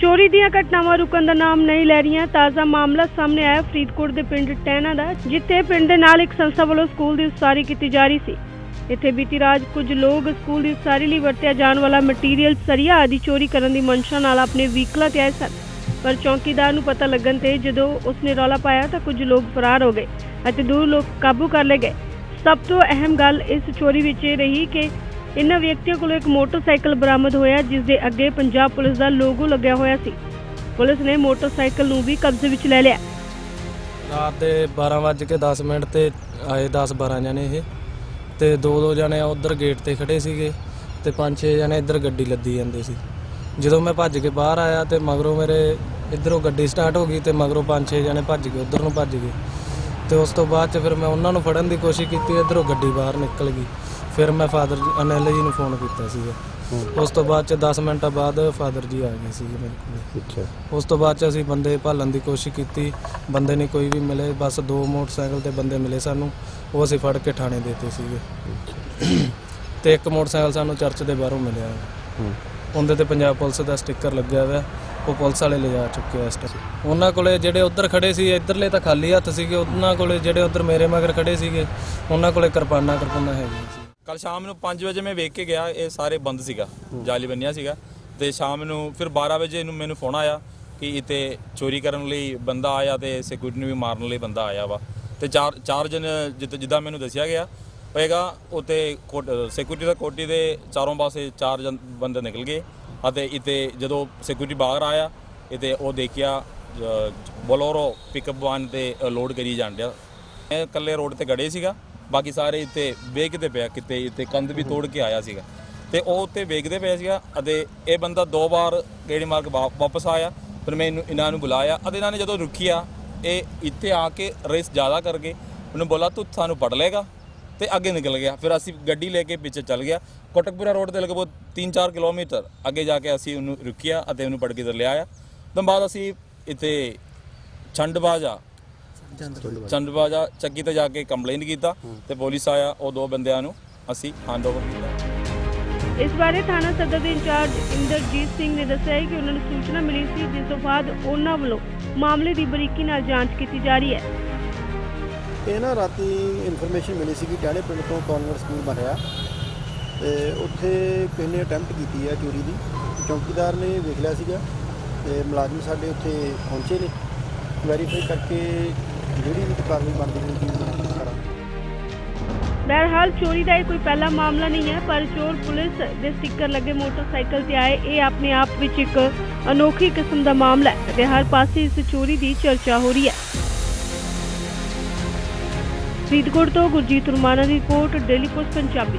ਚੋਰੀ ਦੀਆਂ ਘਟਨਾਵਾਂ ਰੁਕਣ ਦਾ ਨਾਮ ਨਹੀਂ ਲੈ ਰਹੀਆਂ, ਤਾਜ਼ਾ ਮਾਮਲਾ ਸਾਹਮਣੇ ਆਇਆ ਫਰੀਦਕੋਟ ਦੇ ਪਿੰਡ ਟਹਿਣਾ ਦਾ, ਜਿੱਥੇ ਪਿੰਡ ਦੇ ਨਾਲ ਇੱਕ ਸੰਸਥਾ ਵੱਲੋਂ ਸਕੂਲ ਦੀ ਉਸਾਰੀ ਕੀਤੀ ਜਾ ਰਹੀ ਸੀ। ਇੱਥੇ ਬੀਤੀ ਰਾਤ ਕੁਝ ਲੋਕ ਸਕੂਲ ਦੀ ਉਸਾਰੀ ਲਈ ਵਰਤਿਆ ਜਾਣ ਵਾਲਾ ਮਟੀਰੀਅਲ ਸਰੀਆ ਆਦਿ ਚੋਰੀ ਕਰਨ ਦੀ ਮਨਸ਼ਾ ਨਾਲ ਆਪਣੇ ਵਹੀਕਲਾਂ ਤੇ ਆਏ ਸਨ। ਪਰ ਚੌਕੀਦਾਰ ਨੂੰ ਪਤਾ ਲੱਗਣ ਤੇ ਜਦੋਂ ਉਸਨੇ ਰੌਲਾ ਪਾਇਆ ਤਾਂ ਕੁਝ ਲੋਕ ਫਰਾਰ ਹੋ ਗਏ ਅਤੇ ਦੋ ਲੋਕ ਕਾਬੂ ਕਰ ਲਏ ਗਏ। ਸਭ ਤੋਂ ਅਹਿਮ ਗੱਲ ਇਸ ਚੋਰੀ ਵਿੱਚ ਇਹ ਰਹੀ ਕਿ ਇਨ੍ਹਾਂ ਵਿਅਕਤੀਆਂ ਕੋਲੋਂ ਇੱਕ ਮੋਟਰਸਾਈਕਲ ਬਰਾਮਦ ਹੋਇਆ, ਜਿਸ ਦੇ ਅੱਗੇ ਪੰਜਾਬ ਪੁਲਿਸ ਦਾ ਲੋਗੋ ਲੱਗਿਆ ਹੋਇਆ ਸੀ। ਪੁਲਿਸ ਨੇ ਮੋਟਰਸਾਈਕਲ ਨੂੰ ਵੀ ਕਬਜ਼ੇ ਵਿੱਚ ਲੈ ਲਿਆ। ਰਾਤ ਦੇ 12:10 ਮਿੰਟ ਤੇ ਆਏ 10-12 ਜਣੇ ਇਹ, ਤੇ ਦੋ ਦੋ ਜਣੇ ਉਧਰ ਗੇਟ ਤੇ ਖੜੇ ਸੀਗੇ, ਤੇ ਪੰਜ ਛੇ ਜਣੇ ਇੱਧਰ ਗੱਡੀ ਲੱਦੀ ਜਾਂਦੇ ਸੀ। ਜਦੋਂ ਮੈਂ ਭੱਜ ਕੇ ਬਾਹਰ ਆਇਆ ਤੇ ਮਗਰੋਂ ਮੇਰੇ ਇੱਧਰੋਂ ਗੱਡੀ ਸਟਾਰਟ ਹੋ ਗਈ ਤੇ ਮਗਰੋਂ ਪੰਜ ਛੇ ਜਣੇ ਭੱਜ ਗਏ, ਉਧਰ ਨੂੰ ਭੱਜ ਗਏ। ਤੇ ਉਸ ਤੋਂ ਬਾਅਦ ਚ ਫਿਰ ਮੈਂ ਉਹਨਾਂ ਨੂੰ ਫੜਨ ਦੀ ਕੋਸ਼ਿਸ਼ ਕੀਤੀ, ਇੱਧਰੋਂ ਗੱਡੀ ਬਾਹਰ ਨਿਕਲ ਗਈ। ਫਿਰ ਮੈਂ ਫਾਦਰ ਅਨਿਲ ਜੀ ਨੂੰ ਫੋਨ ਕੀਤਾ ਸੀਗਾ। ਉਸ ਤੋਂ ਬਾਅਦ ਚ 10 ਮਿੰਟਾਂ ਬਾਅਦ ਫਾਦਰ ਜੀ ਆ ਗਏ ਸੀਗੇ ਮੇਰੇ ਕੋਲ। ਅੱਛਾ। ਉਸ ਤੋਂ ਬਾਅਦ ਚ ਅਸੀਂ ਬੰਦੇ ਭਾਲਣ ਦੀ ਕੋਸ਼ਿਸ਼ ਕੀਤੀ। ਬੰਦੇ ਨਹੀਂ ਕੋਈ ਵੀ ਮਿਲੇ ਬਸ ਦੋ ਮੋਟਰਸਾਈਕਲ ਤੇ ਬੰਦੇ ਮਿਲੇ ਸਾਨੂੰ। ਉਹ ਅਸੀਂ ਫੜ ਕੇ ਥਾਣੇ ਦੇਤੇ ਸੀਗੇ। ਤੇ ਇੱਕ ਮੋਟਰਸਾਈਕਲ ਸਾਨੂੰ ਚਰਚ ਦੇ ਬਾਹਰੋਂ ਮਿਲਿਆ। ਹੂੰ। ਉਹਦੇ ਤੇ ਪੰਜਾਬ ਪੁਲਿਸ ਦਾ ਸਟicker ਲੱਗਿਆ ਹੋਇਆ। ਉਹ ਪੁਲਿਸ ਵਾਲੇ ਲਿਜਾ ਚੁੱਕੇ ਆ ਇਸ ਟਾਈਮ ਉਹਨਾਂ ਕੋਲੇ ਜਿਹੜੇ ਉੱਧਰ ਖੜੇ ਸੀ ਇੱਧਰਲੇ ਤਾਂ ਖਾਲੀ ਹੱਥ ਸੀਗੇ। ਉਹਨਾਂ ਕੋਲੇ ਜਿਹੜੇ ਉੱਧਰ ਮੇਰੇ ਮਗਰ ਖੜੇ ਸੀਗੇ ਉਹਨਾਂ ਕੋਲੇ ਕਿਰਪਾਨਾਂ ਕਿਰਪਾਨਾਂ ਹੈਗੀਆਂ ਸੀ। ਕੱਲ ਸ਼ਾਮ ਨੂੰ 5 ਵਜੇ ਮੈਂ ਵੇਖ ਕੇ ਗਿਆ ਇਹ ਸਾਰੇ ਬੰਦ ਸੀਗਾ ਜਾਲੀ ਬੰਨਿਆ ਸੀਗਾ। ਤੇ ਸ਼ਾਮ ਨੂੰ ਫਿਰ 12 ਵਜੇ ਨੂੰ ਮੈਨੂੰ ਫੋਨ ਆਇਆ ਕਿ ਇੱਥੇ ਚੋਰੀ ਕਰਨ ਲਈ ਬੰਦਾ ਆਇਆ ਤੇ ਸਿਕਿਉਰਿਟੀ ਨੂੰ ਵੀ ਮਾਰਨ ਲਈ ਬੰਦਾ ਆਇਆ ਵਾ। ਤੇ ਚਾਰ ਚਾਰ ਜਣ ਜਿੱਦ- ਜਿੱਦਾਂ ਮੈਨੂੰ ਦੱਸਿਆ ਗਿਆ ਹੋਏਗਾ ਉਤੇ ਸਿਕਿਉਰਿਟੀ ਦਾ ਕੋਟੀ ਦੇ ਚਾਰੋਂ ਪਾਸੇ ਚਾਰ ਜਣ ਬੰਦੇ ਨਿਕਲ ਗਏ। ਅਤੇ ਇੱਥੇ ਜਦੋਂ ਸਿਕਿਉਰਿਟੀ ਬਾਹਰ ਆਇਆ ਇੱਥੇ ਉਹ ਦੇਖਿਆ ਬੋਲੋਰੋ ਪਿਕਅਪ ਵਾਨ ਤੇ ਲੋਡ ਕਰੀ ਜਾਣ ਡਿਆ। ਇਹ ਇਕੱਲੇ ਰੋਡ ਤੇ ਗੜੇ ਸੀਗਾ। ਬਾਕੀ ਸਾਰੇ ਇੱਥੇ ਵੇਖਦੇ ਪਿਆ ਕਿਤੇ ਇੱਥੇ ਕੰਧ ਵੀ ਤੋੜ ਕੇ ਆਇਆ ਸੀਗਾ। ਤੇ ਉਹ ਉੱਤੇ ਵੇਖਦੇ ਪਿਆ ਸੀਗਾ ਅਤੇ ਇਹ ਬੰਦਾ ਦੋ ਵਾਰ ਗੇੜੀ ਮਾਰ ਕੇ ਵਾ- ਵਾਪਸ ਆਇਆ, ਫਿਰ ਮੈਂ ਇਹਨੂੰ, ਇਹਨਾਂ ਨੂੰ ਬੁਲਾਇਆ ਅਤੇ ਇਹਨਾਂ ਨੇ ਜਦੋਂ ਰੁਕਿਆ, ਇਹ ਇੱਥੇ ਆ ਕੇ ਰੇਸ ਜ਼ਿਆਦਾ ਕਰਕੇ ਉਹਨੂੰ ਬੋਲਾ, ਤੂੰ ਸਾਨੂੰ ਪੜ ਲੇਗਾ ਤੇ ਅੱਗੇ ਨਿਕਲ ਗਿਆ। ਫਿਰ ਅਸੀਂ ਗੱਡੀ ਲੈ ਕੇ ਪਿੱਛੇ ਚੱਲ ਗਿਆ। ਕੋਟਕਪੁਰਾ ਰੋਡ ਤੇ ਲਗਭਗ 3-4 ਕਿਲੋਮੀਟਰ ਅੱਗੇ ਜਾ ਕੇ ਅਸੀਂ ਉਹਨੂੰ ਰੁਕਿਆ ਅਤੇ ਉਹਨੂੰ ਪੜ ਕੇ ਦਰ ਲਿਆਇਆ। ਤੋਂ ਬਾਅਦ ਅਸੀਂ ਇੱਥੇ ਛੰਡਬਾਜਾ ਚੰਦਬਾਜਾ ਚੱਕੀ ਤੇ ਜਾ ਕੇ ਕੰਪਲੇਂਟ ਕੀਤਾ ਤੇ ਪੁਲਿਸ ਆਇਆ ਉਹ ਦੋ ਬੰਦਿਆਂ ਨੂੰ ਅਸੀਂ ਹੈਂਡਓਵਰ ਕੀਤਾ। ਇਸ ਬਾਰੇ ਥਾਣਾ ਸਦਰ ਦੇ ਇੰਚਾਰਜ ਇੰਦਰਜੀਤ ਸਿੰਘ ਨੇ ਦੱਸਿਆ ਕਿ ਉਹਨਾਂ ਨੂੰ ਸੂਚਨਾ ਮਿਲੀ ਸੀ ਜਿਸ ਤੋਂ ਬਾਅਦ ਉਹਨਾਂ ਵੱਲੋਂ ਮਾਮਲੇ ਦੀ ਬਰੀਕੀ ਨਾਲ ਜਾਂਚ ਕੀਤੀ ਜਾ ਰਹੀ ਹੈ। ਇਹ ਨਾ ਰਾਤੀ ਇਨਫੋਰਮੇਸ਼ਨ ਮਿਲੀ ਸੀ ਕਿ ਟਾਲੇ ਪਿੰਡ ਤੋਂ ਕਾਨਵੈਂਟ ਸਕੂਲ ਬਣ ਰਿਹਾ। ਤੇ ਉੱਥੇ ਕਿਸੇ ਨੇ ਅਟੈਂਪਟ ਕੀਤੀ ਹੈ ਚੋਰੀ ਦੀ। ਚੌਕੀਦਾਰ ਨੇ ਵੇਖ ਲਿਆ ਸੀਗਾ ਤੇ ਮੁਲਾਜ਼ਮ ਸਾਡੇ ਉੱਥੇ ਪਹੁੰਚੇ ਨੇ। ਵੈਰੀਫਾਈ ਕਰਕੇ ਜਿਹੜੀ ਵੀ ਕਾਰਵਾਈ ਬਣਦੀ ਹੋਈ ਉਹ ਕਰਾਂਗੇ। ਬਹਰਹਾਲ ਚੋਰੀ ਦਾ ਇਹ ਕੋਈ ਪਹਿਲਾ ਮਾਮਲਾ ਨਹੀਂ ਹੈ, ਪਰ ਚੋਰ ਪੁਲਿਸ ਦੇ ਸਟicker ਲੱਗੇ ਮੋਟਰਸਾਈਕਲ ਤੇ ਆਏ। ਇਹ ਆਪਣੇ ਆਪ ਵਿੱਚ ਇੱਕ ਅਨੋਖੀ ਕਿਸਮ ਦਾ ਮਾਮਲਾ ਹੈ ਅਤੇ ਹਰ ਪਾਸੇ ਇਸ ਚੋਰੀ ਦੀ ਚਰਚਾ ਹੋ ਰਹੀ ਹੈ। ਫਰੀਦਕੋਟ ਤੋਂ ਗੁਰਜੀਤ ਰੁਮਾਨਾ ਦੀ ਰਿਪੋਰਟ, ਡੇਲੀ ਪੋਸਟ, ਪੰਜਾਬੀ।